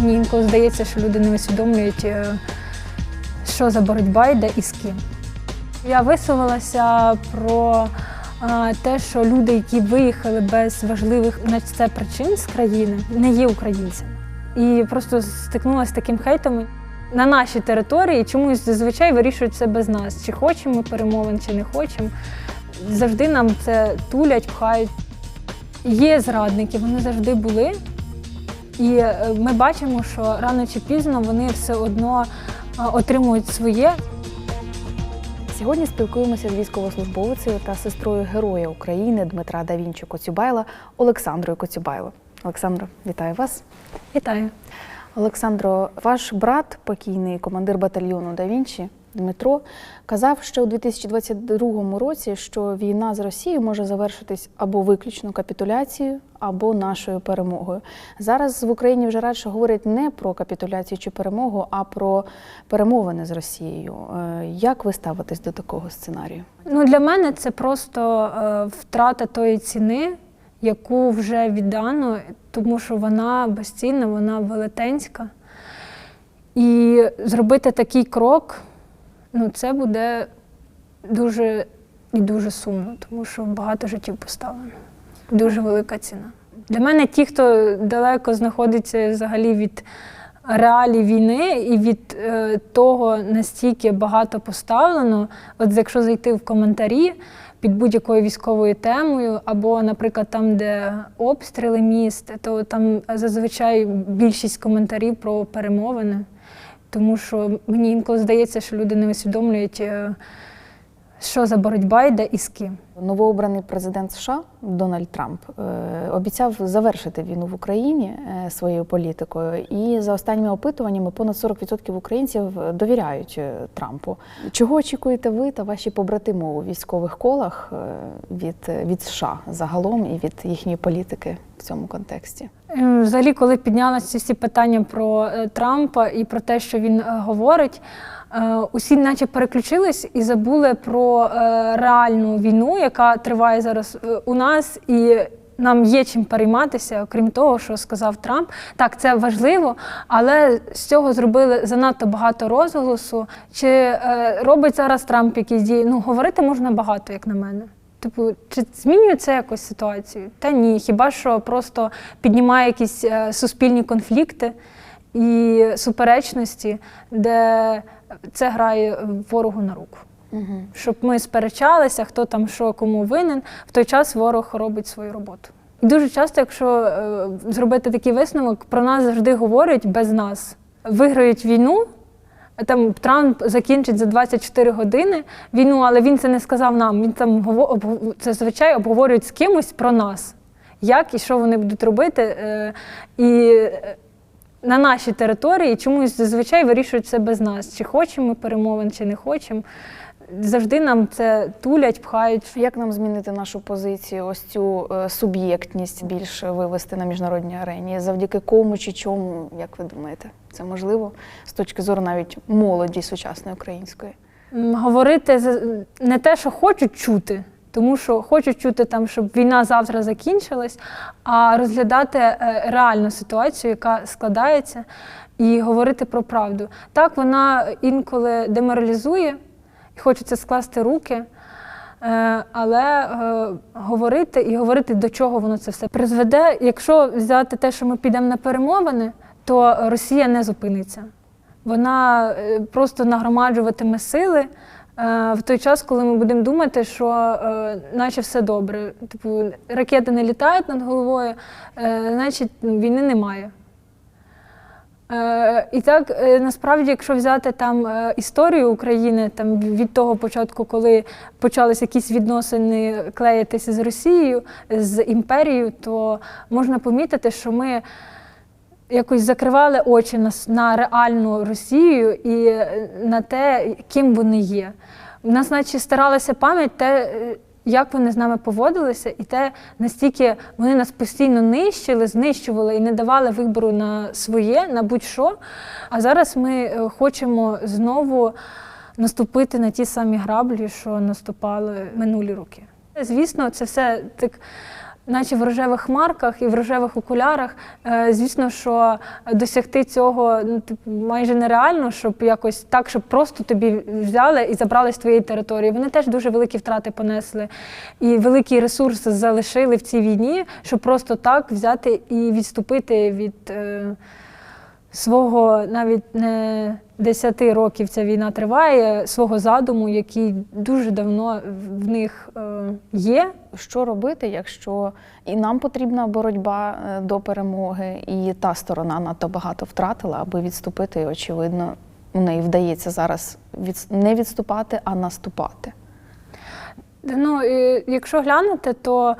Мені інколи здається, що люди не усвідомлюють, е, що за боротьба йде і з ким. Я висловилася про е, те, що люди, які виїхали без важливих на це причин з країни, не є українцями. І просто стикнулася з таким хейтом. На нашій території чомусь зазвичай вирішують це без нас. Чи хочемо ми перемовин, чи не хочемо. Завжди нам це тулять, пхають. Є зрадники, вони завжди були. І е, ми бачимо, що рано чи пізно вони все одно е, отримують своє. Сьогодні спілкуємося з військовослужбовицею та сестрою Героя України Дмитра Давінчі Коцюбайла Олександрою Коцюбайло. Олександро, вітаю вас. Вітаю. Олександро, ваш брат, покійний командир батальйону Давінчі Дмитро, казав ще у 2022 році, що війна з Росією може завершитись або виключно капітуляцією, або нашою перемогою. Зараз в Україні вже радше говорять не про капітуляцію чи перемогу, а про перемовини з Росією. Е, Як ви ставитесь до такого сценарію? Ну, для мене це просто е, втрата тої ціни, яку вже віддано, тому що вона безцінна, вона велетенська. І зробити такий крок, ну, це буде дуже і дуже сумно, тому що багато життів поставлено. Дуже велика ціна. Для мене ті, хто далеко знаходиться взагалі від реалій війни і від е, того, настільки багато поставлено, от якщо зайти в коментарі під будь-якою військовою темою, або, наприклад, там, де обстріли міст, то там зазвичай більшість коментарів про перемовини. Тому що мені інколи здається, що люди не усвідомлюють, е, що за боротьба йде і з ким. Новообраний президент США Дональд Трамп е, обіцяв завершити війну в Україні е, своєю політикою, і за останніми опитуваннями понад 40% українців довіряють е, Трампу. Чого очікуєте ви та ваші побратими у військових колах від, від США загалом і від їхньої політики в цьому контексті? Взагалі, коли піднялися всі питання про Трампа і про те, що він говорить, усі наче переключились і забули про реальну війну, яка триває зараз е, у нас, і нам є чим перейматися, окрім того, що сказав Трамп. Так, це важливо, але з цього зробили занадто багато розголосу. Чи е, робить зараз Трамп якісь дії? Ну, говорити можна багато, як на мене. Типу, чи змінює це якось ситуацію? Та ні, хіба що просто піднімає якісь е, суспільні конфлікти і суперечності, де це грає ворогу на руку. Угу. Щоб ми сперечалися, хто там що кому винен, в той час ворог робить свою роботу. Дуже часто, якщо е, зробити такий висновок, про нас завжди говорять без нас. Виграють війну, там Трамп закінчить за 24 години війну, але він це не сказав нам. Він там це зазвичай обговорюють з кимось про нас, як і що вони будуть робити. Е, І е, на нашій території чомусь зазвичай вирішують це без нас. Чи хочемо ми перемовин, чи не хочемо. Завжди нам це тулять, пхають. Як нам змінити нашу позицію, ось цю е, суб'єктність більш вивести на міжнародній арені? Завдяки кому чи чому, як ви думаєте, це можливо з точки зору навіть молоді сучасної української? Говорити не те, що хочуть чути, тому що хочуть чути там, щоб війна завтра закінчилась, а розглядати е, реальну ситуацію, яка складається, і говорити про правду. Так, вона інколи деморалізує, і хочеться скласти руки. Е, Але е, говорити і говорити, до чого воно це все призведе. Якщо взяти те, що ми підемо на перемовини, то Росія не зупиниться. Вона е, просто нагромаджуватиме сили в той час, коли ми будемо думати, що наче все добре. Типу, ракети не літають над головою, значить війни немає. Е, І так, е, насправді, якщо взяти там е, історію України, там від того початку, коли почалися якісь відносини клеїтися з Росією, з імперією, то можна помітити, що ми якось закривали очі на, на реальну Росію і на те, ким вони є. У нас, наче, старалася пам'ять те, як вони з нами поводилися, і те, настільки вони нас постійно нищили, знищували і не давали вибору на своє, на будь-що. А зараз ми е, хочемо знову наступити на ті самі граблі, що наступали минулі роки. Звісно, це все так наче в рожевих марках і в рожевих окулярах. Е, Звісно, що досягти цього ну, типу, майже нереально, щоб якось так, щоб просто тобі взяли і забрали з твоєї території. Вони теж дуже великі втрати понесли і великий ресурс залишили в цій війні, щоб просто так взяти і відступити від. Свого навіть не 10 років ця війна триває, свого задуму, який дуже давно в них е, є. Що робити, якщо і нам потрібна боротьба е, до перемоги, і та сторона надто багато втратила, аби відступити, і, очевидно, у неї вдається зараз від... не відступати, а наступати. Ну, і якщо глянути, то е,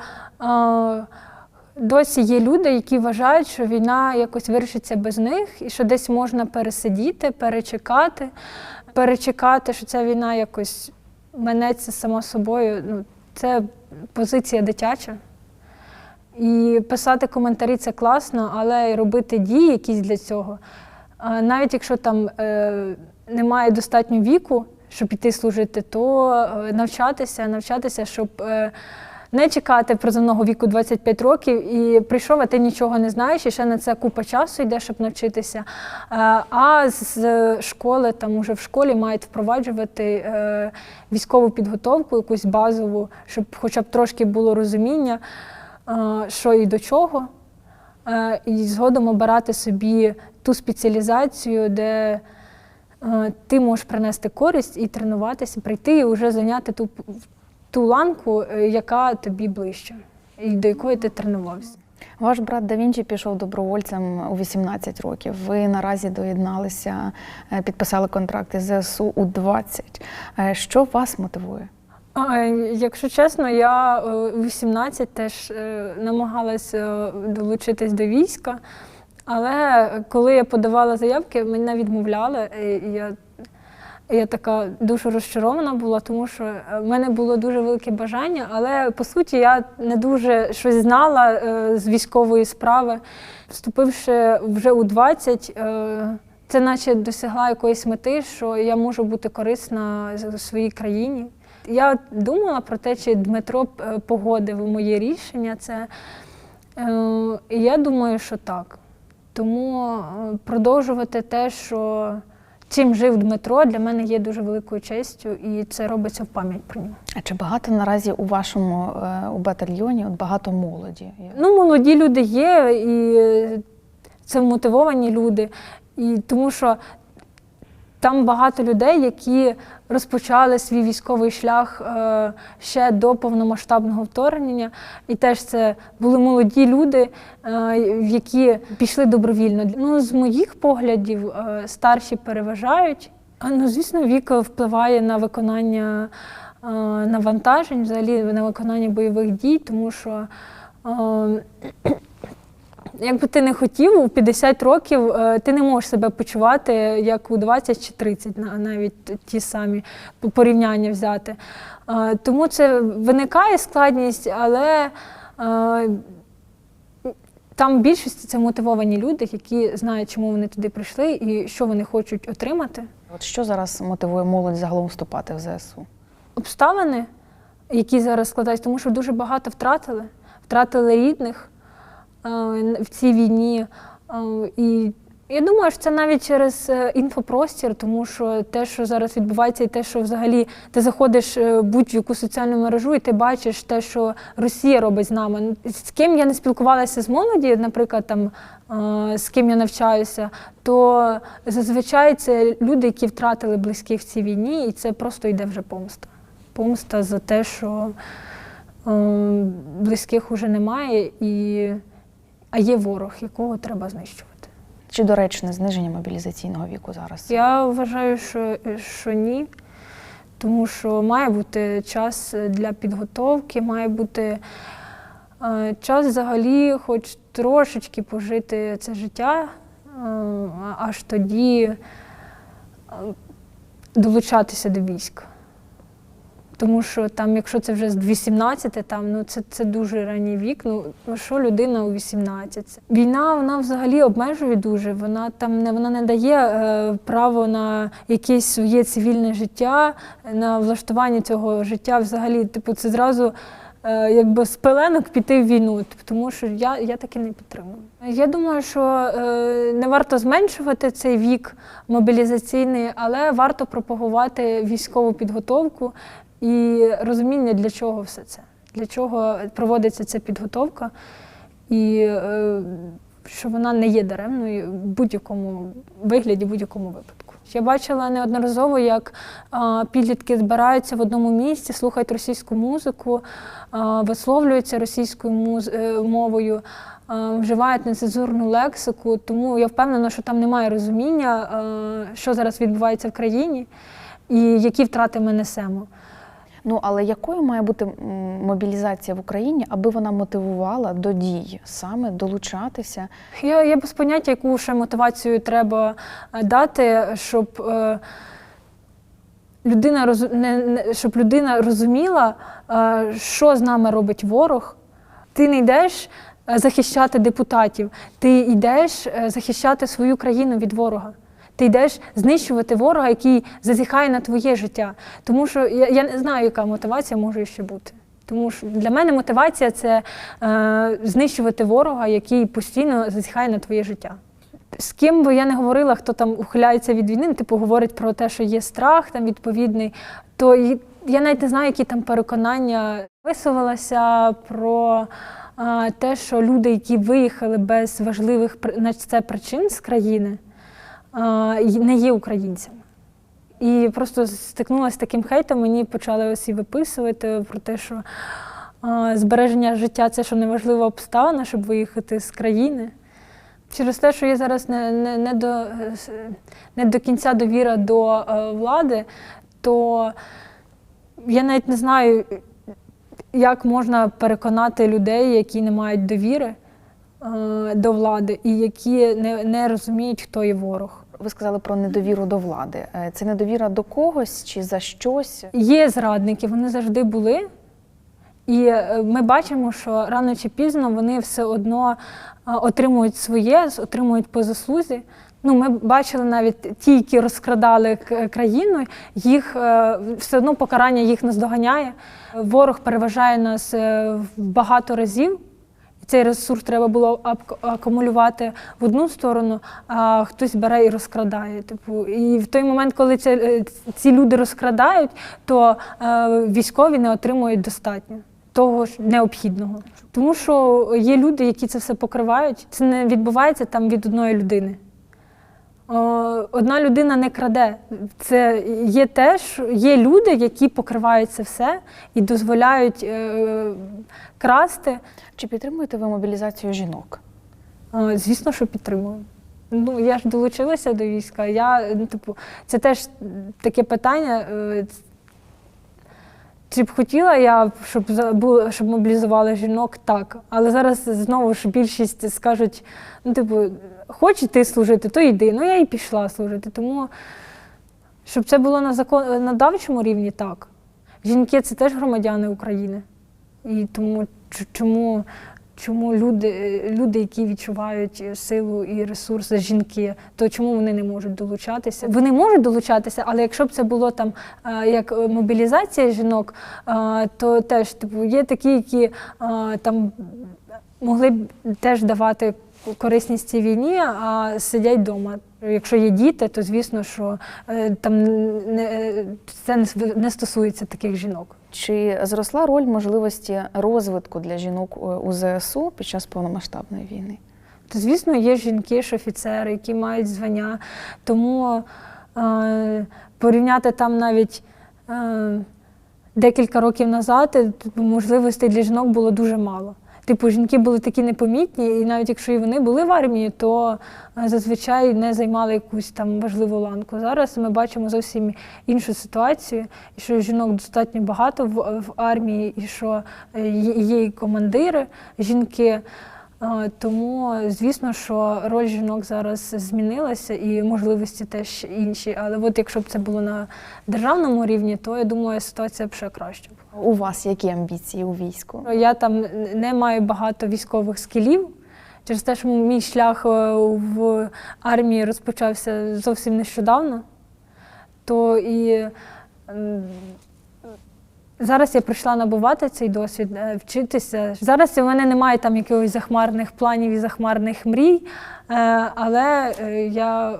досі є люди, які вважають, що війна якось вирішиться без них, і що десь можна пересидіти, перечекати, перечекати, що ця війна якось минеться сама собою. Ну, це позиція дитяча. І писати коментарі це класно, але робити дії якісь для цього. Навіть якщо там е, немає достатньо віку, щоб іти служити, то е, навчатися, навчатися, щоб е, не чекати призовного віку 25 років і прийшов, а ти нічого не знаєш, і ще на це купа часу йде, щоб навчитися. Е, а з школи, там уже в школі мають впроваджувати е, військову підготовку, якусь базову, щоб хоча б трошки було розуміння, е, що і до чого. І згодом обирати собі ту спеціалізацію, де ти можеш принести користь і тренуватися, прийти і вже зайняти ту, ту ланку, е, яка тобі ближче, і до якої ти тренувався. Ваш брат Да Вінчі пішов добровольцем у 18 років. Ви наразі доєдналися, е, підписали контракт із ЗСУ у 20. Е, Що вас мотивує? А, Якщо чесно, я у 18 теж намагалась е, долучитись до війська, але коли я подавала заявки, мене відмовляли. Я, я така дуже розчарована була, тому що е, в мене було дуже велике бажання, але по суті я не дуже щось знала е, з військової справи. Вступивши вже у 20, е, це наче досягла якоїсь мети, що я можу бути корисна своїй країні. Я думала про те, чи Дмитро погодив моє рішення. Це і я думаю, що так. Тому продовжувати те, що чим жив Дмитро, для мене є дуже великою честю, і це робиться в пам'ять про нього. А чи багато наразі у вашому е, у батальйоні от багато молоді? Ну, молоді люди є, і це мотивовані люди. І тому що там багато людей, які розпочали свій військовий шлях е, ще до повномасштабного вторгнення. І теж це були молоді люди, е, які пішли добровільно. Ну, з моїх поглядів, е, старші переважають. Ну, звісно, вік впливає на виконання навантажень, взагалі на виконання бойових дій, тому що. Якби ти не хотів, у 50 років е, ти не можеш себе почувати як у 20 чи 30, на- навіть ті самі порівняння взяти. Е, Тому це виникає складність, але е, там в більшості це мотивовані люди, які знають, чому вони туди прийшли і що вони хочуть отримати. От що зараз мотивує молодь загалом вступати в ЗСУ? обставини, які зараз складаються, тому що дуже багато втратили, втратили рідних в цій війні. Е, І я думаю, що це навіть через е, інфопростір, тому що те, що зараз відбувається, і те, що взагалі ти заходиш е, будь-яку соціальну мережу, і ти бачиш те, що Росія робить з нами. Ну, З ким я не спілкувалася з молоді, наприклад, там е, з ким я навчаюся, то зазвичай це люди, які втратили близьких в цій війні, і це просто йде вже помста. Помста за те, що е, близьких уже немає, і, а є ворог, якого треба знищувати. Чи доречне зниження мобілізаційного віку зараз? Я вважаю, що, що ні, тому що має бути час для підготовки, має бути е, час взагалі, хоч трошечки пожити це життя, е, аж тоді е, долучатися до війська. Тому що там, якщо це вже з 18, там, ну, це, це дуже ранній вік. Ну, що людина у 18? Війна вона взагалі обмежує дуже. Вона там не вона не дає е, право на якесь своє цивільне життя, на влаштування цього життя. Взагалі, типу, це зразу е, якби з пеленок піти в війну, тому що я, я таки не підтримую. Я думаю, що е, не варто зменшувати цей вік мобілізаційний, але варто пропагувати військову підготовку і розуміння, для чого все це, для чого проводиться ця підготовка, і е, що вона не є даремною в будь-якому вигляді, в будь-якому випадку. Я бачила неодноразово, як підлітки збираються в одному місці, слухають російську музику, висловлюються російською е, мовою, вживають нецензурну лексику. Тому я впевнена, що там немає розуміння, що зараз відбувається в країні і які втрати ми несемо. Ну але якою має бути мобілізація в Україні, аби вона мотивувала до дій, саме долучатися? Я, я без поняття, яку ще мотивацію треба е, дати, щоб е, людина роз, не, не, щоб людина розуміла, е, що з нами робить ворог. Ти не йдеш е, захищати депутатів, ти йдеш е, захищати свою країну від ворога. Ти йдеш знищувати ворога, який зазіхає на твоє життя. Тому що я, я не знаю, яка мотивація може ще бути. Тому що для мене мотивація це е, знищувати ворога, який постійно зазіхає на твоє життя. З ким би я не говорила, хто там ухиляється від війни, типу говорить про те, що є страх там відповідний, то я навіть не знаю, які там переконання висувалася про е, те, що люди, які виїхали без важливих на це причин з країни, не є українцями. І просто стикнулася з таким хейтом, мені почали всі виписувати про те, що збереження життя це що неважлива обставина, щоб виїхати з країни. Через те, що є зараз не, не, не, до, не до кінця довіра до е, влади, то я навіть не знаю, як можна переконати людей, які не мають довіри е, до влади і які не, не розуміють, хто є ворог. Ви сказали про недовіру до влади. Е, Це недовіра до когось чи за щось? Є зрадники, вони завжди були. І е, ми бачимо, що рано чи пізно вони все одно е, отримують своє, отримують по заслузі. Ну, ми бачили навіть ті, які розкрадали країну, їх все одно покарання їх наздоганяє. Ворог переважає нас в багато разів. Цей ресурс треба було акумулювати в одну сторону, а хтось бере і розкрадає. Типу, і в той момент, коли це, е, ці люди розкрадають, то е, військові не отримують достатньо того ж необхідного. Тому що є люди, які це все покривають. Це не відбувається там від одної людини. Е, Одна людина не краде. Це є теж є люди, які покривають це все і дозволяють е, красти. Чи підтримуєте ви мобілізацію жінок? Звісно, що підтримую. Ну, я ж долучилася до війська. Я, ну, типу, це теж таке питання. Чи б хотіла я, щоб, щоб мобілізували жінок? Так. Але зараз знову ж більшість скажуть: ну, типу, хочеш ти служити, то йди. Ну, я і пішла служити. Тому, щоб це було на закон на давчому рівні, так. Жінки це теж громадяни України. І тому чому, чому люди, люди, які відчувають силу і ресурси жінки, то чому вони не можуть долучатися? Вони можуть долучатися, але якщо б це було там е, як е, мобілізація жінок, е, то теж типу є такі, які е, там могли б теж давати корисність цій війні, а сидять вдома. Якщо є діти, то звісно, що е, там не, це не стосується таких жінок. Чи зросла роль можливості розвитку для жінок е, у ЗСУ під час повномасштабної війни? То, звісно, є жінки ж офіцери, які мають звання. Тому е, порівняти там навіть е, декілька років назад е, можливостей для жінок було дуже мало. Типу, жінки були такі непомітні, і навіть якщо і вони були в армії, то е, зазвичай не займали якусь там важливу ланку. Зараз ми бачимо зовсім іншу ситуацію, що жінок достатньо багато в, в армії, і що е, є і командири жінки. А, Тому, звісно, що роль жінок зараз змінилася і можливості теж інші. Але от якщо б це було на державному рівні, то я думаю, ситуація б ще краще була. У вас які амбіції у війську? Я там не маю багато військових скілів. Через те, що мій шлях е, в армії розпочався зовсім нещодавно, то і Зараз я прийшла набувати цей досвід, е, вчитися. Зараз у мене немає там якихось захмарних планів і захмарних мрій, е, але е, я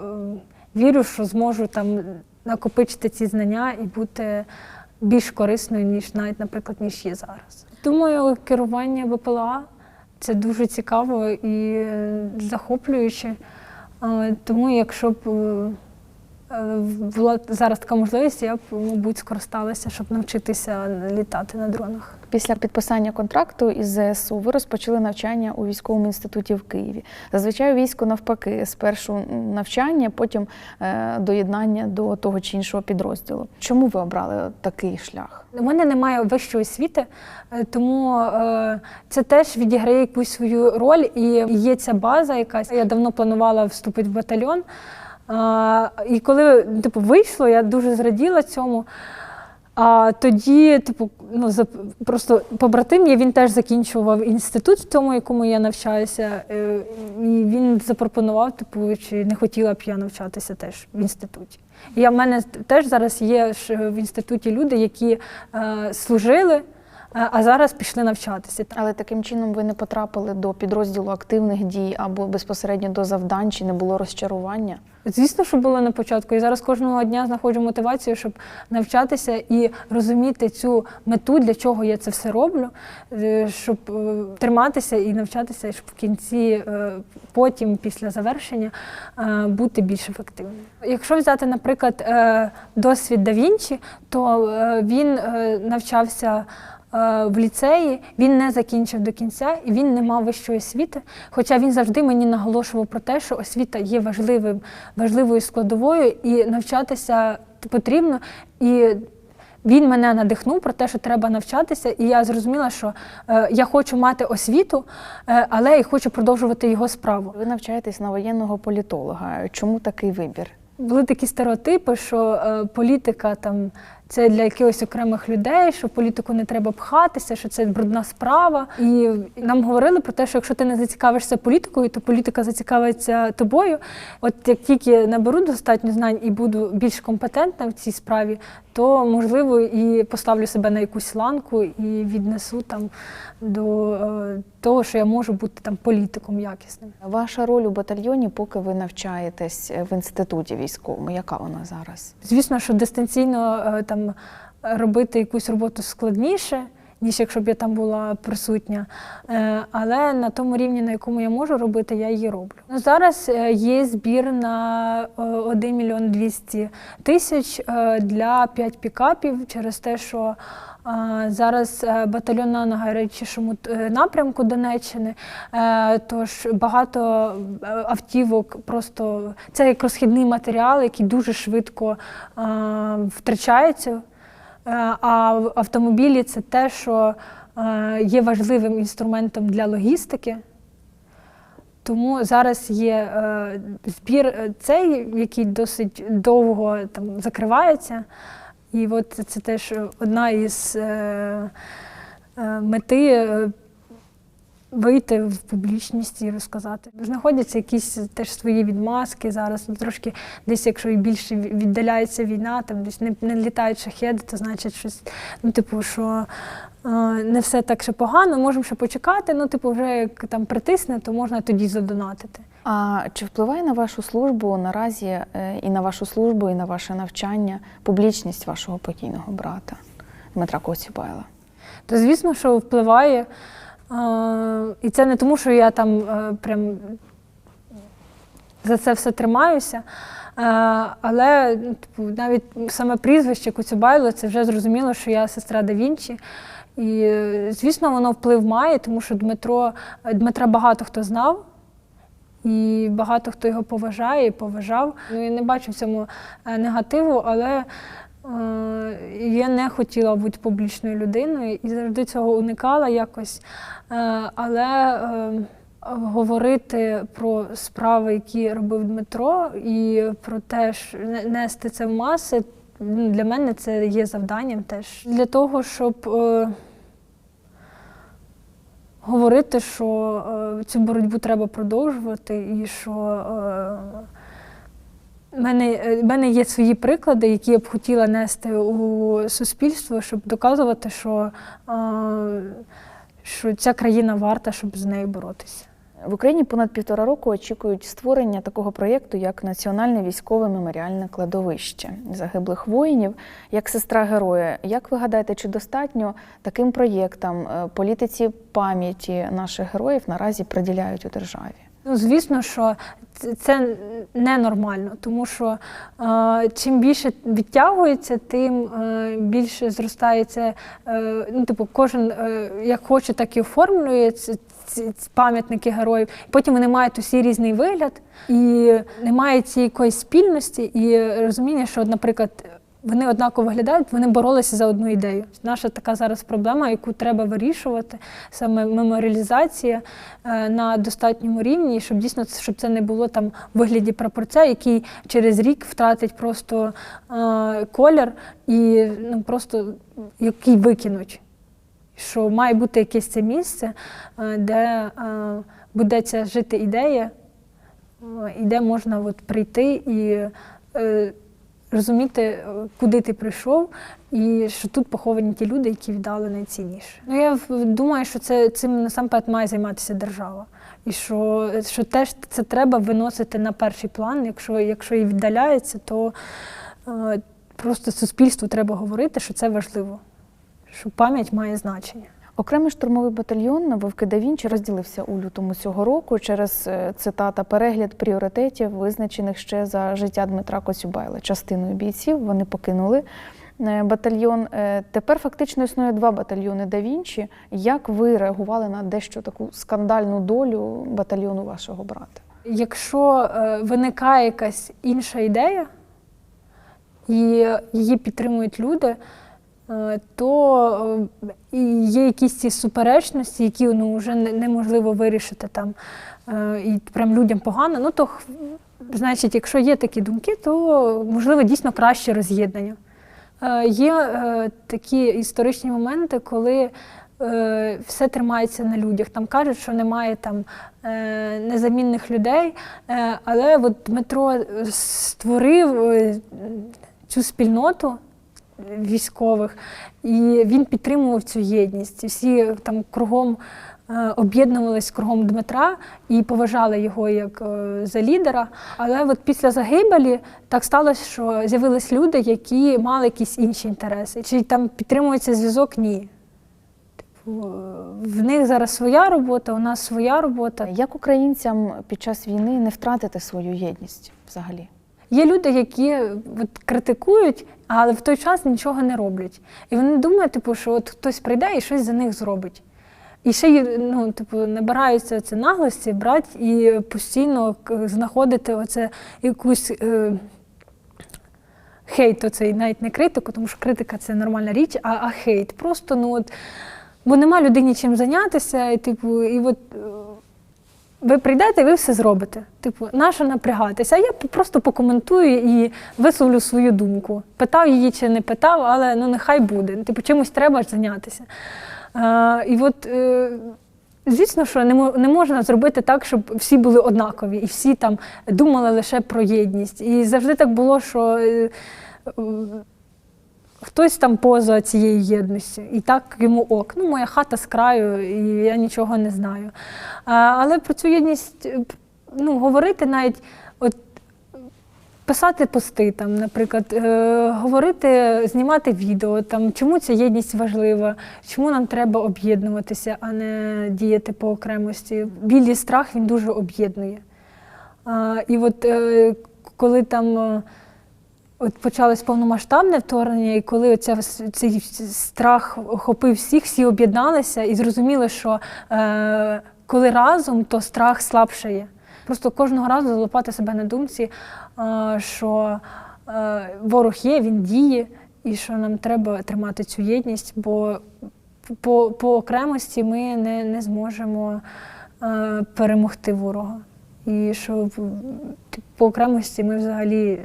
вірю, що зможу там накопичити ці знання і бути більш корисною, ніж навіть, наприклад, ніж є зараз. Думаю, керування БПЛА це дуже цікаво і захоплююче. Тому, якщо б була зараз така можливість, я б, мабуть, скористалася, щоб навчитися літати на дронах. Після підписання контракту із ЗСУ ви розпочали навчання у військовому інституті в Києві. Зазвичай у війську навпаки, спершу навчання, потім е, доєднання до того чи іншого підрозділу. Чому ви обрали такий шлях? У мене немає вищої освіти, е, тому е, це теж відіграє якусь свою роль і є ця база якась. Я давно планувала вступити в батальйон. А, і коли типу, вийшло, я дуже зраділа цьому. А тоді, типу, ну за просто побратим, є, він теж закінчував інститут в тому, якому я навчаюся. е, І він запропонував, типу, чи не хотіла б я навчатися теж в інституті. Я в мене теж зараз є ж в інституті люди, які е, служили, а зараз пішли навчатися. Але таким чином ви не потрапили до підрозділу активних дій або безпосередньо до завдань, чи не було розчарування? Звісно, що було на початку. І зараз кожного дня знаходжу мотивацію, щоб навчатися і розуміти цю мету, для чого я це все роблю, е, щоб е, триматися і навчатися, щоб в кінці, е, потім, після завершення, бути більш ефективним. Якщо взяти, наприклад, досвід Да Вінчі, то він навчався. Е, В ліцеї він не закінчив до кінця і він не мав вищої освіти. Хоча він завжди мені наголошував про те, що освіта є важливим, важливою складовою і навчатися потрібно. І він мене надихнув про те, що треба навчатися, і я зрозуміла, що е, я хочу мати освіту, е, але і хочу продовжувати його справу. Ви навчаєтесь на воєнного політолога. Чому такий вибір? Були такі стереотипи, що е, політика там це для якихось окремих людей, що в політику не треба пхатися, що це брудна справа. І нам говорили про те, що якщо ти не зацікавишся політикою, то політика зацікавиться тобою. От як тільки наберу достатньо знань і буду більш компетентна в цій справі, то можливо і поставлю себе на якусь ланку і віднесу там до е, того, що я можу бути там політиком якісним. Ваша роль у батальйоні, поки ви навчаєтесь в інституті військовому, яка вона зараз? Звісно, що дистанційно е, там робити якусь роботу складніше, ніж якщо б я там була присутня. Е, Але на тому рівні, на якому я можу робити, я її роблю. Ну, зараз е, є збір на е, 1 мільйон 200 тисяч е, для 5 пікапів через те, що е, зараз е, батальйон на найгарячішому е, напрямку Донеччини, е, тож багато е, автівок просто це як розхідний матеріал, який дуже швидко е, втрачається. Е, А автомобілі це те, що е, є важливим інструментом для логістики. Тому зараз є е, збір цей, який досить довго там закривається. І от це теж одна із мети вийти в публічність і розказати. Знаходяться якісь теж свої відмазки зараз. Ну, трошки десь, якщо і більше віддаляється війна, там десь не, не літають шахеди, то значить щось, ну, типу, що е, не все так ще погано, можемо ще почекати. Ну, типу, вже як там притисне, то можна тоді задонатити. А чи впливає на вашу службу наразі е, і на вашу службу, і на ваше навчання публічність вашого покійного брата Дмитра Коцюбайла? То звісно, що впливає. І це не тому, що я там е, прям за це все тримаюся. Але ну, типу, навіть саме прізвище Коцюбайло, це вже зрозуміло, що я сестра да Вінчі. І, звісно, воно вплив має, тому що Дмитро, Дмитра багато хто знав. І багато хто його поважає і поважав. Ну, я не бачу в цьому е, негативу, але я не хотіла бути публічною людиною і завжди цього уникала якось. Е, але е, говорити про справи, які робив Дмитро, і про те, що не- нести це в маси, ну, для мене це є завданням теж. Для того, щоб. Е, говорити, що е, цю боротьбу треба продовжувати, і що е, Мене, е, мене є свої приклади, які я б хотіла нести у суспільство, щоб доказувати, що, що ця країна варта, щоб з нею боротися. В Україні понад півтора року очікують створення такого проєкту, як Національне військове меморіальне кладовище загиблих воїнів, як сестра героя. Як ви гадаєте, чи достатньо таким проєктам е, політиці пам'яті наших героїв наразі приділяють у державі? Ну, звісно, що це- ненормально, тому що е, чим більше відтягується, тим е, більше зростається. Е, ну, типу, кожен е, як хоче, так і оформлює ці- ці пам'ятники героїв. Потім вони мають усі різний вигляд, і немає цієї якоїсь спільності і розуміння, що, наприклад. Вони однаково виглядають, вони боролися за одну ідею. Наша така зараз проблема, яку треба вирішувати, саме меморіалізація е, на достатньому рівні, щоб дійсно щоб це не було там в вигляді прапорця, який через рік втратить просто е, колір і ну, просто який викинуть. Що має бути якесь це місце, е, де е, буде ця жити ідея, і де можна от прийти і розуміти, е, куди ти прийшов, і що тут поховані ті люди, які віддали найцінніше. Ну я думаю, що це цим насамперед має займатися держава. І що, що теж це треба виносити на перший план. Якщо, якщо і віддаляється, то е, просто суспільству треба говорити, що це важливо, що пам'ять має значення. Окремий штурмовий батальйон Вовки да Вінчі розділився у лютому цього року через е, цитата перегляд пріоритетів, визначених ще за життя Дмитра Коцюбайла. Частиною бійців вони покинули е, батальйон. Е, Тепер фактично існує два батальйони да Вінчі. Як ви реагували на дещо таку скандальну долю батальйону вашого брата? Якщо виникає якась інша ідея, і її підтримують люди, то е, є якісь ці суперечності, які ну, вже неможливо вирішити там, е, і прям людям погано, ну то значить, якщо є такі думки, то можливо дійсно краще роз'єднання. Е, Є е, такі історичні моменти, коли е, все тримається на людях. Там кажуть, що немає там е, незамінних людей. Е, але от Дмитро створив е, цю спільноту військових, і він підтримував цю єдність. Всі там кругом е, об'єднувались кругом Дмитра і поважали його як е, за лідера. Але от після загибелі так сталося, що з'явились люди, які мали якісь інші інтереси. Чи там підтримується зв'язок? Ні. Типу, в них зараз своя робота, у нас своя робота. Як українцям під час війни не втратити свою єдність взагалі? Є люди, які от, критикують, але в той час нічого не роблять. І вони думають, типу, що от хтось прийде і щось за них зробить. І ще ну, типу, набираються це наглості, брати і постійно знаходити оце якусь е, хейт, оцей навіть не критику, тому що критика це нормальна річ, а, а хейт. Просто ну от, бо нема людині чим зайнятися, і типу, і от. Е, ви прийдете, і ви все зробите. Типу, нащо напрягатися? А я просто покоментую і висловлю свою думку. Питав її чи не питав, але ну нехай буде. Типу, чимось треба ж зайнятися. А, і от, е, звісно, що не можна зробити так, щоб всі були однакові і всі там думали лише про єдність. І завжди так було, що. Е, е, Хтось там поза цією єдністю, і так йому ок. Ну, моя хата з краю, і я нічого не знаю. А, але про цю єдність е, ну, говорити навіть, от, писати пости, там, наприклад, е, говорити, знімати відео, там, чому ця єдність важлива, чому нам треба об'єднуватися, а не діяти по окремості. Біль і страх він дуже об'єднує. І от е, коли там. От почалось повномасштабне вторгнення, і коли оця, цей страх охопив всіх, всі об'єдналися і зрозуміли, що е, коли разом, то страх слабшає. Просто кожного разу залопати себе на думці, е, що е, ворог є, він діє, і що нам треба тримати цю єдність, бо по, по окремості ми не, не зможемо е, перемогти ворога. І що по окремості ми взагалі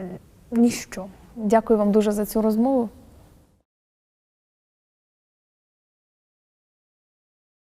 ніщо. Дякую вам дуже за цю розмову.